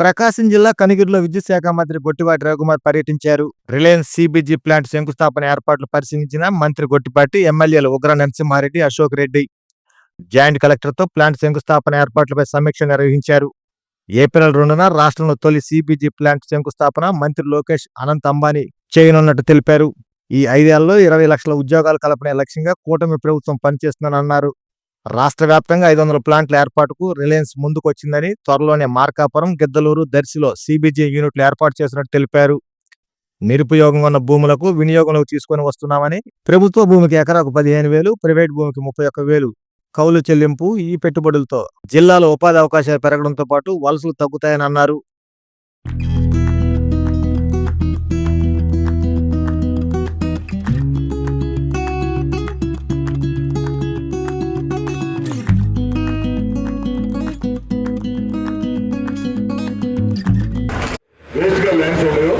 ప్రకాశం జిల్లా కనిగిరిలో విద్యుత్ శాఖ మంత్రి గొట్టిపాటి రవికుమార్ పర్యటించారు. రిలయన్స్ సిబిజీ ప్లాంట్ శంకుస్థాపన ఏర్పాట్లు పరిశీలించిన మంత్రి గొట్టిపాటి ఎమ్మెల్యేలు ఉగ్ర నరసింహారెడ్డి అశోక్ రెడ్డి జాయింట్ కలెక్టర్తో ప్లాంట్ శంకుస్థాపన ఏర్పాట్లపై సమీక్ష నిర్వహించారు. ఏప్రిల్ రెండున రాష్ట్రంలో తొలి సిబిజీ ప్లాంట్ శంకుస్థాపన మంత్రి లోకేష్ అనంత్ అంబానీ చేయనున్నట్టు తెలిపారు. ఈ ఐదేళ్ళలో ఇరవై లక్షల ఉద్యోగాలు కల్పనే లక్ష్యంగా కూటమి ప్రభుత్వం పనిచేస్తుందని అన్నారు. రాష్ట్ర వ్యాప్తంగా ఐదు వందల ప్లాంట్ల ఏర్పాటుకు రిలయన్స్ ముందుకొచ్చిందని త్వరలోనే మార్కాపురం గిద్దలూరు దర్శిలో సిబిజీ యూనిట్లు ఏర్పాటు చేసినట్టు తెలిపారు. నిరుపయోగం ఉన్న భూములకు వినియోగంలోకి తీసుకొని వస్తున్నామని ప్రభుత్వ భూమికి ఎకరాకు పదిహేను వేలు ప్రైవేట్ భూమికి ముప్పై ఒక్క వేలు కౌలు చెల్లింపు ఈ పెట్టుబడులతో జిల్లాలో ఉపాధి అవకాశాలు పెరగడంతో పాటు వలసలు తగ్గుతాయని అన్నారు. వేస్ట్గా ల్యాండ్స్ ఉన్నాయో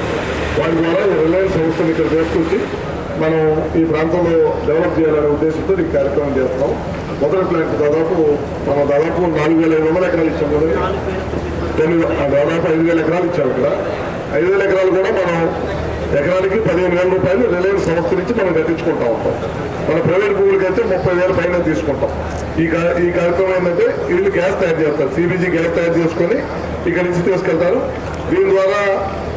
వాటి ద్వారా రిలయన్స్ సంస్థను ఇక్కడ తీసుకొచ్చి మనం ఈ ప్రాంతంలో డెవలప్ చేయాలనే ఉద్దేశంతో ఈ కార్యక్రమం చేస్తున్నాం. మొదటి ప్లాంట్ దాదాపు మనం దాదాపు నాలుగు వేల ఐదు వందల ఎకరాలు ఇచ్చాం కదా. దాదాపు ఐదు వేల ఎకరాలు ఇచ్చాం ఇక్కడ. ఐదు వేల ఎకరాలు కూడా మనం ఎకరానికి పదిహేను వేల రూపాయలు రిలయన్స్ సంస్థ నుంచి మనం కట్టించుకుంటా ఉంటాం మన ప్రైవేట్ భూములకి అయితే ముప్పై వేల పైన తీసుకుంటాం. ఈ కా- ఈ కార్యక్రమం ఏంటంటే వీళ్ళు గ్యాస్ తయారు చేస్తారు. సిబీజీ గ్యాస్ తయారు చేసుకొని ఇక్కడ నుంచి తీసుకెళ్తారు. దీని ద్వారా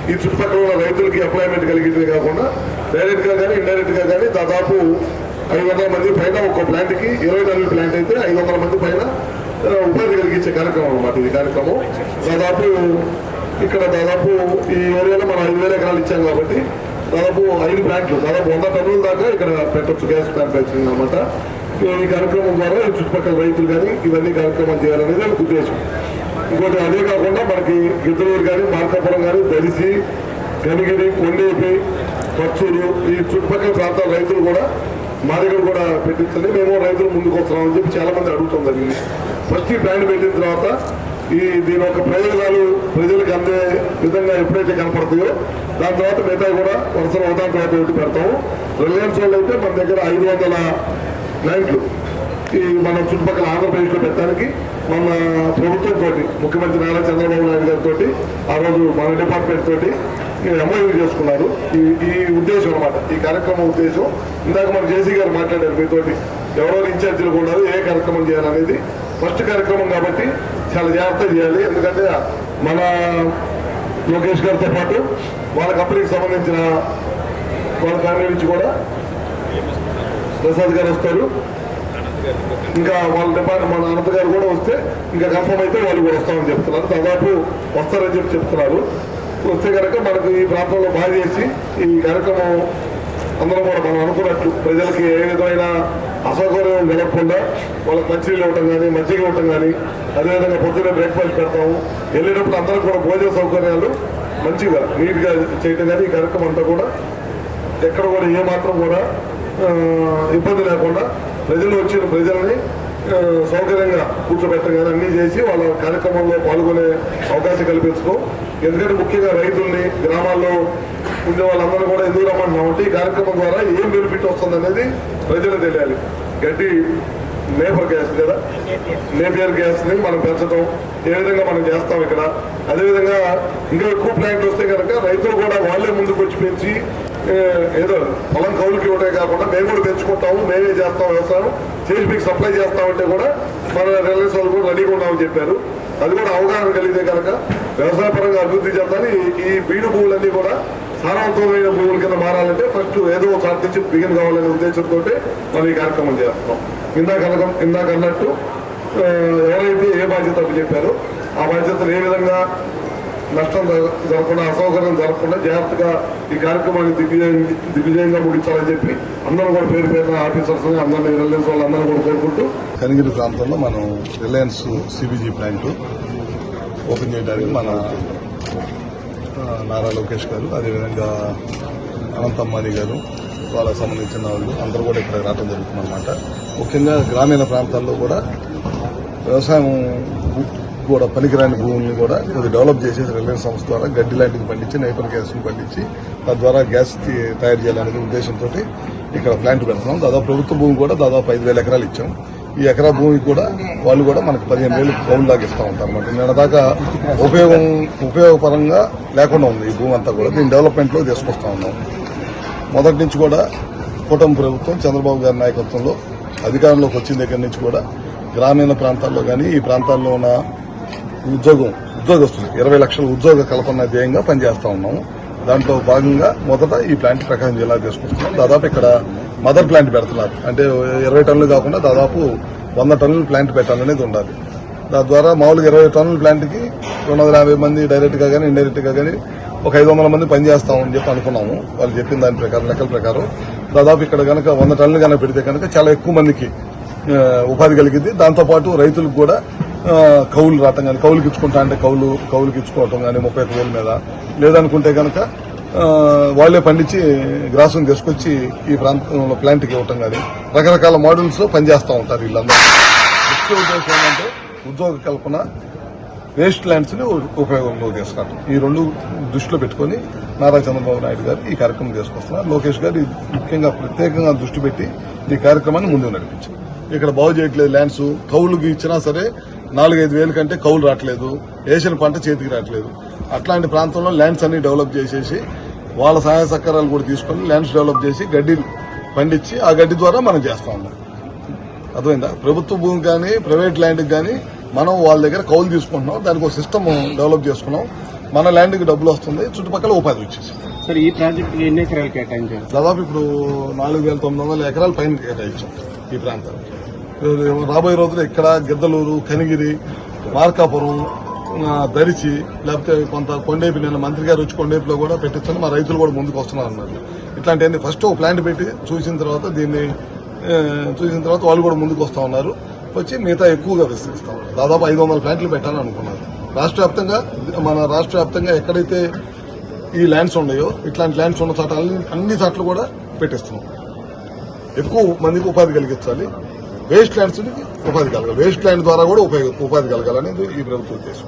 ఈ చుట్టుపక్కల ఉన్న రైతులకి ఎంప్లాయ్మెంట్ కలిగింది కాకుండా డైరెక్ట్గా కానీ ఇండైరెక్ట్గా కానీ దాదాపు ఐదు వందల మంది పైన ఒక ప్లాంట్కి ఇరవై నాలుగు ప్లాంట్ అయితే ఐదు వందల మంది పైన ఉపాధి కలిగించే కార్యక్రమం అనమాట ఇది కార్యక్రమం. దాదాపు ఇక్కడ దాదాపు ఈ ఏరియాలో మనం ఐదు వేల ఎకరాలు ఇచ్చాం కాబట్టి దాదాపు ఐదు ప్లాంట్లు దాదాపు వంద టన్నుల దాకా ఇక్కడ పెట్టొచ్చు గ్యాస్ ప్లాంట్ వచ్చింది అనమాట ఈ కార్యక్రమం ద్వారా ఈ చుట్టుపక్కల రైతులు కానీ ఇవన్నీ కార్యక్రమాలు చేయాలనేది ఉద్దేశం. ఇంకోటి అదే కాకుండా మనకి గిద్దలూరు కానీ మార్కాపురం కానీ దరిసి కనిగిరి కొండేపి పచ్చూరు ఈ చుట్టుపక్కల ప్రాంతాల రైతులు కూడా మా దగ్గర కూడా పెట్టించండి. మేము రైతులు ముందుకు వస్తున్నామని చెప్పి చాలా మంది అడుగుతుంది జరిగింది. ఫస్ట్ ఈ ప్లాన్ పెట్టిన తర్వాత ఈ దీని యొక్క ప్రయోజనాలు ప్రజలకు అందే విధంగా ఎప్పుడైతే కనపడతాయో దాని తర్వాత మిగతా కూడా వరుసలు అవదాని తర్వాత పెడతాము. రిలయన్స్ వాళ్ళు అయితే మన దగ్గర ఐదు వందల ప్లాంట్లు మన చుట్టుపక్కల ఆంధ్రప్రదేశ్లో పెట్టడానికి మన ప్రభుత్వం తోటి ముఖ్యమంత్రి నారా చంద్రబాబు నాయుడు గారితో ఆ రోజు మన డిపార్ట్మెంట్ తోటి ఎంఓయూ చేసుకున్నారు. ఈ ఈ ఉద్దేశం అన్నమాట. ఈ కార్యక్రమం ఉద్దేశం. ఇందాక మన జేసీ గారు మాట్లాడారు మీతోటి. ఎవరెవరు ఇన్ఛార్జీలు కూడా ఏ కార్యక్రమం చేయాలనేది. ఫస్ట్ కార్యక్రమం కాబట్టి చాలా జాగ్రత్త చేయాలి. ఎందుకంటే మన లోకేష్ గారితో పాటు వాళ్ళ కంపెనీకి సంబంధించిన వాళ్ళ ఫ్యామిలీ నుంచి కూడా ప్రసాద్ గారు వస్తారు. ఇంకా వాళ్ళ డిపార్ట్మెంట్ మన అనంత గారు కూడా వస్తే ఇంకా కన్ఫర్మ్ అయితే వాళ్ళు కూడా వస్తామని చెప్తున్నారు. దాదాపు వస్తారని చెప్పి చెప్తున్నారు. వస్తే కనుక మనకు ఈ ప్రాంతంలో బాగా చేసి ఈ కార్యక్రమం అందరం కూడా మనం అనుకున్నట్లు ప్రజలకి ఏ విధమైన అసౌకర్యం కలగకుండా వాళ్ళకి మంచినీళ్ళు ఇవ్వటం కానీ మజ్జిగ ఇవ్వటం కానీ అదేవిధంగా పొద్దున్నే బ్రేక్ఫాస్ట్ పెడతాము. వెళ్ళేటప్పుడు అందరం కూడా భోజన సౌకర్యాలు మంచిగా నీట్గా చేయటం కానీ ఈ కార్యక్రమం అంతా కూడా ఎక్కడ కూడా ఏమాత్రం కూడా ఇబ్బంది లేకుండా ప్రజలు వచ్చిన ప్రజల్ని సౌకర్యంగా కూర్చోబెట్టడం కానీ అన్నీ చేసి వాళ్ళ కార్యక్రమంలో పాల్గొనే అవకాశం కల్పించుకో. ఎందుకంటే ముఖ్యంగా రైతుల్ని గ్రామాల్లో ఉండే వాళ్ళందరూ కూడా ఎందుకు రమ్మంటున్నామంటే ఈ కార్యక్రమం ద్వారా ఏం బెనిఫిట్ వస్తుంది అనేది ప్రజలు తెలియాలి. గడ్డి నేపర్ గ్యాస్ కదా? నేపియర్ గ్యాస్ని మనం పెంచడం ఏ విధంగా మనం చేస్తాం ఇక్కడ? అదేవిధంగా ఇంకా ఎక్కువ ప్లాంట్లు వస్తే కనుక రైతులు కూడా పెంచి ఏదో పొలం కౌలుకి ఇవ్వటే కాకుండా మేము కూడా పెంచుకుంటాము మేమే చేస్తాం వ్యవసాయం చేసి మీకు సప్లై చేస్తామంటే కూడా మన రిలయన్స్ వాళ్ళు కూడా రెడీగా ఉన్నామని చెప్పారు. అది కూడా అవగాహన కలిగితే కనుక వ్యవసాయ పరంగా అభివృద్ధి చెందాలి. ఈ- బీడు భూములన్నీ కూడా సారవంతమైన భూముల కింద మారాలంటే ఫస్ట్ ఏదో ఒక నుంచి బిగిన్ కావాలనే ఉద్దేశంతో మనం ఈ కార్యక్రమం చేస్తాం ఇందాక ఇందాక అన్నట్టు ఎవరైతే ఏ బాధ్యత అప్పు చెప్పారో ఆ బాధ్యతలు ఏ విధంగా నష్టం జరగకుండా అసౌకర్యం జరగకుండా జాగ్రత్తగా ఈ కార్యక్రమాన్ని దిగ్విజయం దిగ్విజయంగా ముగించాలని చెప్పి అందరూ కూడా పేరు పేరున ఆఫీసర్స్ అందరినీ రిలయన్స్ వాళ్ళందరూ కూడా కోరుకుంటూ కనిగిరి ప్రాంతంలో మనం రిలయన్స్ సిబిజీ ప్లాంట్ ఓపెన్ చేయడానికి మన నారా లోకేష్ గారు అదేవిధంగా అనంత గారు వాళ్ళకి సంబంధించిన వాళ్ళు అందరూ కూడా ఇక్కడ రావడం జరుగుతుంది అనమాట ముఖ్యంగా గ్రామీణ ప్రాంతాల్లో కూడా వ్యవసాయం కూడా పనికిరాని భూముల్ని కూడా కొద్దిగా డెవలప్ చేసేసి రిలయన్స్ సంస్థ ద్వారా గడ్డి లాంటిది పండించి నైపర్ గ్యాస్ని పండించి తద్వారా గ్యాస్ తయారు చేయాలనే ఉద్దేశంతో ఇక్కడ ప్లాంట్ పెడుతున్నాం. దాదాపు ప్రభుత్వ భూమి కూడా దాదాపు ఐదు వేల ఎకరాలు ఇచ్చాం. ఈ ఎకరా భూమికి కూడా వాళ్ళు కూడా మనకు పదిహేను వేలు పౌండ్ లాగా ఇస్తూ ఉంటారు అనమాట నిన్న దాకా ఉపయోగం ఉపయోగపరంగా లేకుండా ఉంది ఈ భూమి అంతా కూడా. దీన్ని డెవలప్మెంట్లో తీసుకొస్తా ఉన్నాం. మొదటి నుంచి కూడా కూటమి ప్రభుత్వం చంద్రబాబు గారి నాయకత్వంలో అధికారంలోకి వచ్చిన దగ్గర నుంచి కూడా గ్రామీణ ప్రాంతాల్లో కానీ ఈ ప్రాంతాల్లో ఉన్న ఉద్యోగం ఉద్యోగస్తులు. ఇరవై లక్షల ఉద్యోగ కల్పన ధ్యేయంగా పనిచేస్తా ఉన్నాము. దాంట్లో భాగంగా మొదట ఈ ప్లాంట్ ప్రకాశం జిల్లా తీసుకొస్తున్నాం. దాదాపు ఇక్కడ మదర్ ప్లాంట్ పెడుతున్నారు. అంటే ఇరవై టన్నులు కాకుండా దాదాపు వంద టన్నులు ప్లాంట్ పెట్టాలనేది ఉండాలి. దాని ద్వారా మామూలుగా ఇరవై టన్నుల ప్లాంట్కి రెండు వందల యాభై మంది డైరెక్ట్గా కానీ ఇండైరెక్ట్గా కానీ ఒక ఐదు వందల మంది పనిచేస్తామని చెప్పి అనుకున్నాము. వాళ్ళు చెప్పిన దాని ప్రకారం లెక్కల ప్రకారం దాదాపు ఇక్కడ కనుక వంద టన్నులు కనుక పెడితే కనుక చాలా ఎక్కువ మందికి ఉపాధి కలిగింది. దాంతోపాటు రైతులకు కూడా కౌలు రావటం కానీ కౌలుకి ఇచ్చుకుంటా అంటే కౌలు కౌలుకి ఇచ్చుకోవటం కానీ ముప్పై ఒక్క వేల మీద. లేదనుకుంటే కనుక వాళ్ళే వాళ్ళే పండించి గ్రాసం తీసుకొచ్చి ఈ ప్రాంతంలో ప్లాంట్కి ఇవ్వటం కానీ రకరకాల మోడల్స్ పనిచేస్తూ ఉంటారు వీళ్ళందరూ. ముఖ్య ఉద్దేశం ఏంటంటే ఉద్యోగ కల్పన వేస్ట్ ల్యాండ్స్ని ఉపయోగంలో తీసుకురావడం ఈ రెండు దృష్టిలో పెట్టుకొని నారా చంద్రబాబు నాయుడు గారు ఈ కార్యక్రమం తీసుకొస్తున్నారు. లోకేష్ గారు ముఖ్యంగా ప్రత్యేకంగా దృష్టి పెట్టి ఈ కార్యక్రమాన్ని ముందుకు నడిపించారు. ఇక్కడ బాగు చేయట్లేదు ల్యాండ్స్ కౌలుకి ఇచ్చినా సరే నాలుగైదు వేల కంటే కౌలు రావట్లేదు. వేసిన పంట చేతికి రావట్లేదు. అట్లాంటి ప్రాంతంలో ల్యాండ్స్ అన్ని డెవలప్ చేసేసి వాళ్ళ సహాయ సహకారాలు కూడా తీసుకొని ల్యాండ్స్ డెవలప్ చేసి గడ్డి పండించి ఆ గడ్డి ద్వారా మనం చేస్తా ఉన్నాం. అర్థమైందా? ప్రభుత్వ భూమి కానీ ప్రైవేట్ ల్యాండ్కి కానీ మనం వాళ్ళ దగ్గర కౌలు తీసుకుంటున్నాం. దానికి ఒక సిస్టమ్ డెవలప్ చేసుకున్నాం. మన ల్యాండ్కి డబ్బులు వస్తుంది. చుట్టుపక్కల ఉపాధి వచ్చేసి సార్ ఈ ప్రాజెక్ట్ ఎన్ని ఎకరాలు కేటాయించారు? దాదాపు ఇప్పుడు నాలుగు వేల తొమ్మిది వందల ఎకరాల పైన కేటాయించాం ఈ ప్రాంతానికి. రాబోయే రోజుల్లో ఇక్కడ గిద్దలూరు కనిగిరి మార్కాపురం ధరిచి దరిచి లేకపోతే కొంత కొండేపి నేను మంత్రి గారు వచ్చి కొండేపిలో కూడా పెట్టించని మా రైతులు కూడా ముందుకు వస్తున్నారు అన్నారు ఇట్లాంటివన్నీ ఫస్ట్ ఒక ప్లాంట్ పెట్టి చూసిన తర్వాత దీన్ని చూసిన తర్వాత వాళ్ళు కూడా ముందుకు వస్తూ ఉన్నారు. వచ్చి మిగతా ఎక్కువగా విస్తరిస్తాం దాదాపు ఐదు వందల ప్లాంట్లు పెట్టాలని అనుకున్నారు. రాష్ట్ర వ్యాప్తంగా మన రాష్ట్ర వ్యాప్తంగా ఎక్కడైతే ఈ ల్యాండ్స్ ఉన్నాయో ఇట్లాంటి ల్యాండ్స్ ఉన్న చోట అన్ని అన్ని చోట్ల కూడా పెట్టిస్తున్నాం. ఎక్కువ మందికి ఉపాధి కలిగించాలి. వేస్ట్ ల్యాండ్స్ ఉపాధి కలగాలి వేస్ట్ ల్యాండ్ ద్వారా కూడా ఉపయోగ ఉపాధి కలగాలనేది ఈ ప్రభుత్వ ఉద్దేశం